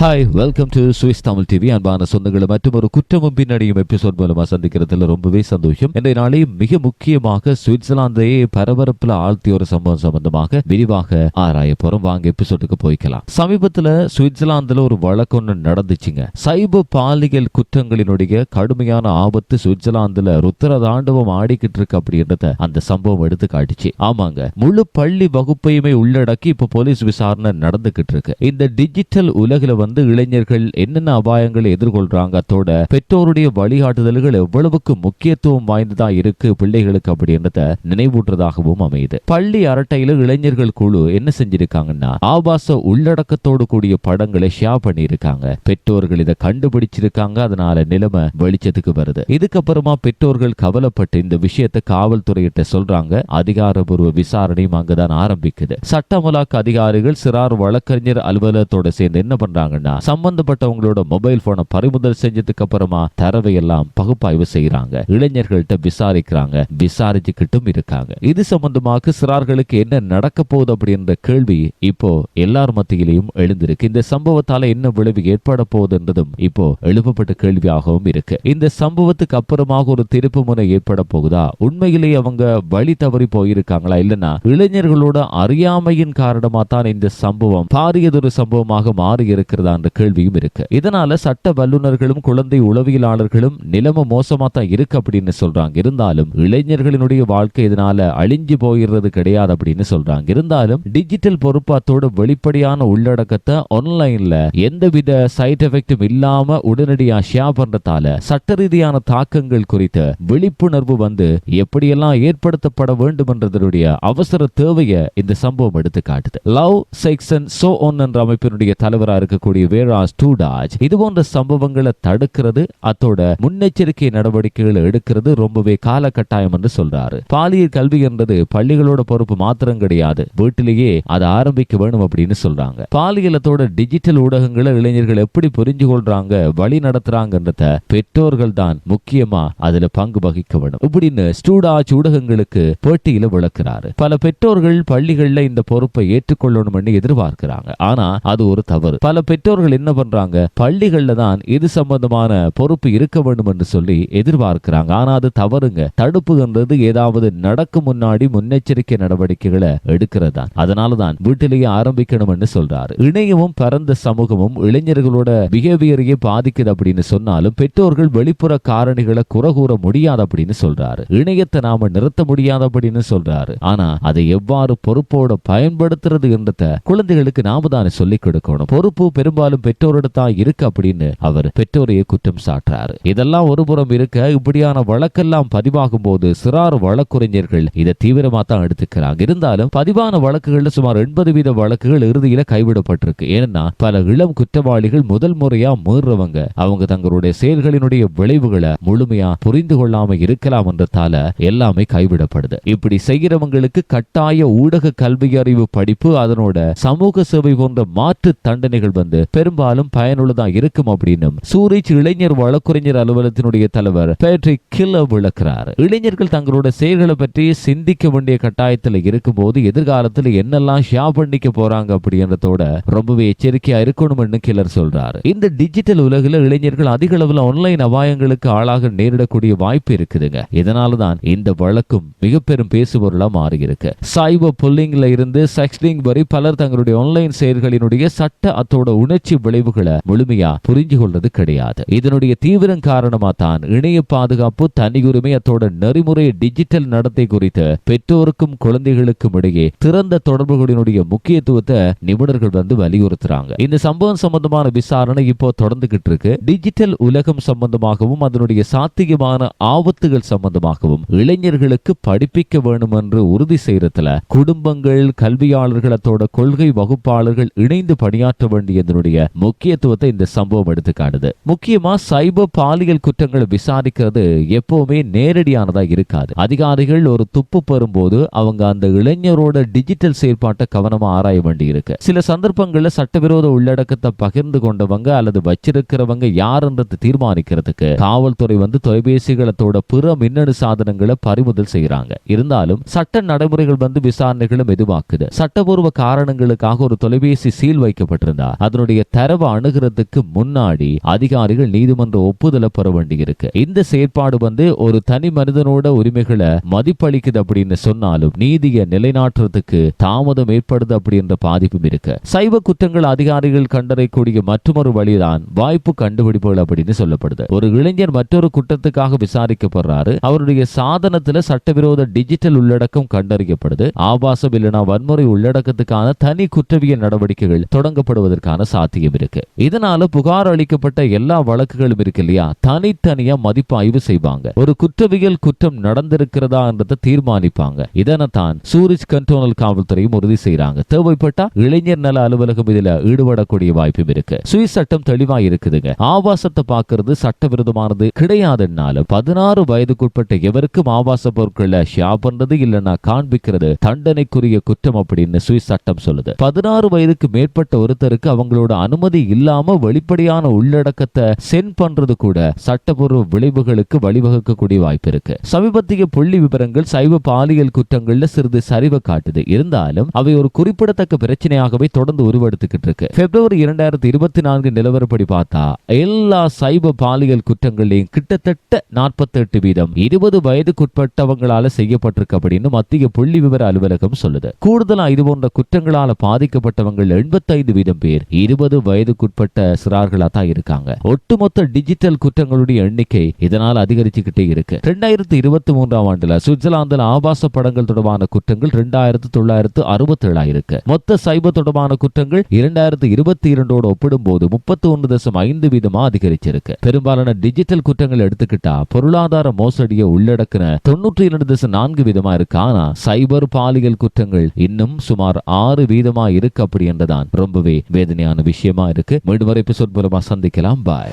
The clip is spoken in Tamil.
hi welcome to Swiss Tamil TV அன்பான சொந்தங்களும் மற்றும் ஒரு குற்றமும் பின்னணியும் எபிசோட் மூலமா சந்திக்கிறதுல ரொம்பவே சந்தோஷம். இன்றைய நாளை மிக முக்கியமாக சுவிட்சர்லாந்தையே பரபரப்புல ஆழ்த்திய ஒரு சம்பவம் சம்பந்தமாக விரிவாக ஆராய போறோம். வாங்க எபிசோடுக்கு போய்க்கலாம். சமீபத்துல சுவிட்சர்லாந்துல ஒரு வழக்கு ஒன்று நடந்துச்சுங்க. சைப பாலியல் குற்றங்களினுடைய கடுமையான ஆபத்து சுவிட்சர்லாந்துல ருத்திர தாண்டவம் ஆடிக்கிட்டு இருக்கு அப்படின்றத அந்த சம்பவம் எடுத்து காட்டுச்சு. ஆமாங்க முழு பள்ளி வகுப்பையுமே உள்ளடக்கி இப்ப போலீஸ் விசாரணை நடந்துகிட்டு இருக்கு. இந்த டிஜிட்டல் உலகில வந்து இளைஞர்கள் என்னென்ன அபாயங்களை எதிர்கொள்றாங்க அத்தோட பெற்றோருடைய வழிகாட்டுதல்கள் எவ்வளவுக்கு முக்கியத்துவம் வாய்ந்ததா இருக்கு பிள்ளைகளுக்கு அப்படின்றத நினைவூட்டுறதாகவும் அமையுது. பள்ளி அரட்டையில இளைஞர்கள் குழு என்ன செஞ்சிருக்காங்கன்னா ஆபாச உள்ளடக்கத்தோடு கூடிய படங்களை ஷேர் பண்ணியிருக்காங்க. பெற்றோர்கள் இதை கண்டுபிடிச்சிருக்காங்க அதனால நிலைமை வெளிச்சத்துக்கு வருது. இதுக்கப்புறமா பெற்றோர்கள் கவலைப்பட்டு இந்த விஷயத்தை காவல்துறையிட்ட சொல்றாங்க. அதிகாரபூர்வ விசாரணையும் அங்கதான் ஆரம்பிக்குது. சட்டமலாக்க அதிகாரிகள் சிறார் வழக்கறிஞர் அலுவலகத்தோட சேர்ந்து என்ன பண்றாங்க பண்றாங்கன்னா சம்பந்தப்பட்டவங்களோட மொபைல் போனை பறிமுதல் செஞ்சதுக்கு அப்புறமா தரவை எல்லாம் பகுப்பாய்வு செய்யறாங்க இளைஞர்கள்ட்ட விசாரிக்கிறாங்க விசாரிச்சுக்கிட்டும் இருக்காங்க. இது சம்பந்தமாக சிறார்களுக்கு என்ன நடக்க போகுது அப்படின்ற கேள்வி இப்போ எல்லார் மத்தியிலையும் எழுந்திருக்கு. இந்த சம்பவத்தால என்ன விளைவு ஏற்பட போகுதுன்றதும் இப்போ எழுப்பப்பட்ட கேள்வியாகவும் இருக்கு. இந்த சம்பவத்துக்கு அப்புறமாக ஒரு திருப்பு முறை ஏற்பட போகுதா? உண்மையிலேயே அவங்க வழி தவறி போயிருக்காங்களா? இல்லைன்னா இளைஞர்களோட அறியாமையின் காரணமா தான் இந்த சம்பவம் பாரியதொரு சம்பவமாக மாறி இருக்கிறது என்ற கேள்வியும் இருக்கு. இதனால சட்ட வல்லுநர்களும் குழந்தை உளவியலாளர்களும் நிலைமை மோசமா தான் இருக்கு அப்படின்னு சொல்றாங்க. இருந்தாலும் இளைஞர்களினுடைய வாழ்க்கை இதனால அழிஞ்சு போயிடுறது கிடையாது அப்படின்னு சொல்றாங்க. இருந்தாலும் டிஜிட்டல் பொறுப்பாத்தோட வெளிப்படையான உள்ளடக்கத்தை ஆன்லைன்ல எந்தவித சைட் எஃபெக்டும் இல்லாம உடனடியா ஷேர் பண்றதால சட்ட ரீதியான தாக்கங்கள் குறித்த விழிப்புணர்வு வந்து எப்படியெல்லாம் ஏற்படுத்தப்பட வேண்டும் என்றதனுடைய அவசர தேவையை இந்த சம்பவம் எடுத்து காட்டுது. லவ் செக்ஷன் சோ ஒன் என்ற அமைப்பினுடைய தலைவரா இருக்கக்கூடிய வேரா ஸ்டூடாஜ் இது போன்ற சம்பவங்களை தடுக்கிறது அதோட முன்னெச்சரிக்கை நடவடிக்கைகளை எடுக்கிறது ரொம்பவே காலகட்டாயம் என்று சொல்றாரு. பாலியல் கல்வி என்றது பள்ளிகளோட பொறுப்பு மாத்திரம் கிடையாது வீட்டிலேயே அதை ஆரம்பிக்க வேணும் அப்படின்னு சொல்றாங்க. பாலியலத்தோட டிஜிட்டல் ஊடகங்களை இளைஞர்கள் எப்படி புரிஞ்சு கொள்றாங்க வழி நடத்துறாங்கன்றத பெற்றோர்கள் தான் முக்கியமா அதுல பங்கு வகிக்க வேணும். இப்படின்னு ஸ்டூடாஜ் ஊடகங்களுக்கு போட்டியில விளக்குறாரு. பல பெற்றோர்கள் பள்ளிகள்ல இந்த பொறுப்பை ஏற்றுக்கொள்ளணும்னு எதிர்பார்க்கிறாங்க. ஆனா அது ஒரு தவறு. பல பெற்றோர்கள் என்ன பண்றாங்க? பள்ளிகள்ல தான் இது சம்பந்தமான பொறுப்பு இருக்க வேண்டும் என்று சொல்லி எதிர்பார்க்கிறாங்க. ஆனா அது தவறுங்க. தடுப்புன்றது ஏதாவது நடக்கும் முன்னாடி முன்னெச்சரிக்கை நடவடிக்கைகளை எடுக்கிறதா அதனாலதான் வீட்டிலேயே ஆரம்பிக்கணும்னு சொல்றாரு. இணையமும் பரந்த சமூகமும் இளைஞர்களோட பிஹேவியரையே பாதிக்குது அப்படின்னு சொன்னாலும் பெற்றோர்கள் வெளிப்புற காரணிகளை குறை கூற முடியாது அப்படின்னு சொல்றாரு. இணையத்தை நாம நிறுத்த முடியாது அப்படின்னு சொல்றாரு. ஆனா அதை எவ்வாறு பொறுப்போட பயன்படுத்துறது என்றத குழந்தைகளுக்கு நாம தானே சொல்லிக் கொடுக்கணும். பொறுப்பு பெரும்பாலும் பெற்றோரோட தான் இருக்கு அப்படின்னு அவர் பெற்றோரையே குற்றம் சாட்டுறாரு. இதெல்லாம் ஒருபுறம் இருக்க இப்படியான வழக்கெல்லாம் பதிவாகும் போது சிறார் வழக்குரைஞர்கள் இதை தீவிரமா தான் எடுத்துக்கிறாங்க. இருந்தாலும் பதிவான வழக்குகள்ல சுமார் எண்பது வீத வழக்குகள் இறுதியில கைவிடப்பட்டிருக்கு. ஏன்னா பல இளம் குற்றவாளிகள் முதல் முறையா மீறுறவங்க அவங்க தங்களுடைய செயல்களினுடைய விளைவுகளை முழுமையா புரிந்து கொள்ளாம இருக்கலாம் என்றதால எல்லாமே கைவிடப்படுது. இப்படி செய்கிறவங்களுக்கு கட்டாய ஊடக கல்வி அறிவு படிப்பு அதனோட சமூக சேவை போன்ற மாற்று தண்டனைகள் வந்து பெரும்பாலும் பயனுள்ளதா இருக்கும் அப்படின்னு சூரிச் இளைஞர் வழக்குரைஞர் அலுவலகத்தினுடைய தலைவர் பேட்ரிக் கில்ல விளக்கிறார். இளைஞர்கள் தங்களோட செயல்களை பற்றி சிந்திக்க வேண்டிய கட்டாயத்தில் இருக்கும்போது எதிர்காலத்தில் என்னெல்லாம் ஷேர் பண்ணிக்க போறாங்க அப்படின்றதோட ரொம்பவே எச்சரிக்கையா இருக்கணும்னு கிளர் சொல்றாரு. இந்த டிஜிட்டல் உலகில் இளைஞர்கள் அதிக அளவில் ஆன்லைன் அபாயங்களுக்கு ஆளாக நேரிடக்கூடிய வாய்ப்பு இருக்குதுங்க. இதனாலதான் இந்த வழக்கும் மிக பெரும் பேசுபொருளா மாறி இருக்கு சைபர் புல்லிங்ல இருந்து செக்ஸ்டிங் வரை பலர் தங்களுடைய ஆன்லைன் செயல்களினுடைய சட்ட அத்தோட உணர்ச்சி விளைவுகளை முழுமையா புரிஞ்சு கொள்றது கிடையாது. இதனுடைய தீவிரம் காரணமா தான் இணைய பாதுகாப்பு தனியுரிமை அத்தோட நெறிமுறை டிஜிட்டல் நடத்தை குறித்து பெற்றோருக்கும் குழந்தைகளுக்கும் இடையே திறந்த தொடர்புகளினுடைய முக்கியத்துவத்தை நிபுணர்கள் வந்து வலியுறுத்துறாங்க. இந்த சம்பவம் சம்பந்தமான விசாரணை இப்போ தொடர்ந்துகிட்டு இருக்கு. டிஜிட்டல் உலகம் சம்பந்தமாகவும் அதனுடைய சாத்தியமான ஆபத்துகள் சம்பந்தமாகவும் இளைஞர்களுக்கு படிப்பிக்க வேண்டும் என்று உறுதி செய்யறதுல குடும்பங்கள் கல்வியாளர்களத்தோட கொள்கை வகுப்பாளர்கள் இணைந்து பணியாற்ற வேண்டியது அதனுடைய முக்கியத்துவத்தை இந்த சம்பவம் எடுத்து காட்டுது முக்கியமா சைபர் பாலியல் குற்றங்களை விசாரிக்கிறது எப்பவுமே நேரடியானதா இருக்காது. அதிகாரிகள் ஒரு துப்பு பெறும்போது அவங்க அந்த இளைஞரோட டிஜிட்டல் செயல்பாட்டை கவனமா ஆராய வேண்டியிருக்கு. சில சந்தர்ப்பங்கள்ல சட்டவிரோத உள்ளடக்கத்தை பகிர்ந்து கொண்டவங்க அல்லது வச்சிருக்கிறவங்க யாருன்றது தீர்மானிக்கிறதுக்கு காவல்துறை வந்து தொலைபேசிகளத்தோட பிற மின்னணு சாதனங்களை பறிமுதல் செய்யறாங்க இருந்தாலும் சட்ட நடைமுறைகள் வந்து விசாரணைகளை மெதுவாக்குது. சட்டபூர்வ காரணங்களுக்காக ஒரு தொலைபேசி சீல் வைக்கப்பட்டிருந்தா அதனுடைய தரவை அணுகிறதுக்கு முன்னாடி அதிகாரிகள் நீதிமன்ற ஒப்புதலை பெற வேண்டியிருக்கு. இந்த செயற்பாடு வந்து ஒரு தனி மனிதனோட உரிமைகளை மதிப்பளிக்குது அப்படின்னு சொன்னாலும் நீதியை நிலைநாட்டுறதுக்கு தாமதம் ஏற்படுது அப்படின்ற பாதிப்பும் இருக்கு. சைவ குற்றங்கள் அதிகாரிகள் கண்டறியக்கூடிய மற்றொரு வழிதான் வாய்ப்பு கண்டுபிடிப்புகள் அப்படின்னு சொல்லப்படுது. ஒரு இளைஞர் மற்றொரு குற்றத்துக்காக விசாரிக்கப்படுறாரு. அவருடைய சாதனத்துல சட்டவிரோத டிஜிட்டல் உள்ளடக்கம் கண்டறியப்படுது. ஆபாசம் இல்லைனா வன்முறை உள்ளடக்கத்துக்கான தனி குற்றவியல் நடவடிக்கைகள் தொடங்கப்படுவதற்கான சாத்தியம் இருக்கு இதனால புகார் அளிக்கப்பட்ட எல்லா வழக்குகளும் இருக்கு இல்லையா? தனித்தனியா மதிப்பாய்வு செய்வாங்க. ஒரு குற்றவியல் குற்றம் நடந்திருக்கிறதா என்றதை தீர்மானிப்பாங்க. இதனைத்தான் சூரிஜ் கண்ட்ரோனல் காவல்துறையும் உறுதி செய்யறாங்க தேவைப்பட்டா இளைஞர் நல அலுவலகம் இதுல ஈடுபடக்கூடிய வாய்ப்பும் இருக்கு. சுய சட்டம் தெளிவா இருக்குதுங்க. ஆபாசத்தை பாக்குறது சட்டவிரோதமானது கிடையாதுன்னாலும் பதினாறு வயதுக்குட்பட்ட எவருக்கும் ஆபாச பொருட்களை ஷியா பண்றது இல்லைன்னா காண்பிக்கிறது தண்டனைக்குரிய குற்றம் அப்படின்னு சுவிஸ் சட்டம் சொல்லுது. பதினாறு வயதுக்கு மேற்பட்ட ஒருத்தருக்கு அவங்களோட அனுமதி இல்லாம வெளிப்படையான உள்ளடக்கத்தை சென்ட் பண்றது கூட சட்டப்பூர்வ விளைவுகளுக்கு வழிவகுக்கக்கூடிய வாய்ப்பு இருக்கு. சமீபத்திய புள்ளி விவரங்கள் சைவ பாலியல் குற்றங்கள்ல சிறிது சரிவை காட்டுது. இருந்தாலும் அவை ஒரு குறிப்பிடத்தக்க பிரச்சனையாகவே தொடர்ந்து உருவெடுத்துக்கிட்டு இருக்கு. பிப்ரவரி இரண்டாயிரத்தி இருபத்தி நான்கு நிலவரப்படி பார்த்தா எல்லா சைவ பாலியல் குற்றங்களையும் கிட்டத்தட்ட நாற்பத்தெட்டு வீதம் இருபது வயதுக்குட்பட்டவங்களால செய்யப்பட்டிருக்கு அப்படின்னு மத்திய புள்ளி விவர அலுவலகம் சொல்லுது. கூடுதலா இது போன்ற குற்றங்களால பாதிக்கப்பட்டவங்கள் எண்பத்தைந்து வீதம் பேர் இருபது வயதுக்குட்பட்ட சிறார்களா தான் இருக்காங்க. ஒட்டுமொத்த டிஜிட்டல் குற்றங்களுடைய எண்ணிக்கை இதனால் அதிகரிச்சுக்கிட்டே இருக்கு. ரெண்டாயிரத்தி இருபத்தி மூன்றாம் ஆண்டுல சுவிட்சர்லாந்தில் ஆபாச படங்கள் தொடர்பான குற்றங்கள் ரெண்டாயிரத்து தொள்ளாயிரத்து அறுபத்தி ஏழா இருக்கு மொத்த சைபர் தொடர்பான குற்றங்கள் இரண்டாயிரத்து இருபத்தி இரண்டோடு ஒப்பிடும்போது முப்பத்தி ஒன்று தசம் ஐந்து வீதமா அதிகரிச்சிருக்கு. பெரும்பாலான டிஜிட்டல் குற்றங்கள் எடுத்துக்கிட்டா பொருளாதார மோசடியை உள்ளடக்கின தொண்ணூற்றி இரண்டு தசம் நான்கு வீதமா இருக்கு. ஆனா சைபர் பாலியல் குற்றங்கள் இன்னும் சுமார் ஆறு வீதமா இருக்கு அப்படி என்றுதான் ரொம்பவே வேதனையான விஷயமா இருக்கு. மீண்டும் ஒரு எபிசோட் மூலமா சந்திக்கலாம். பாய்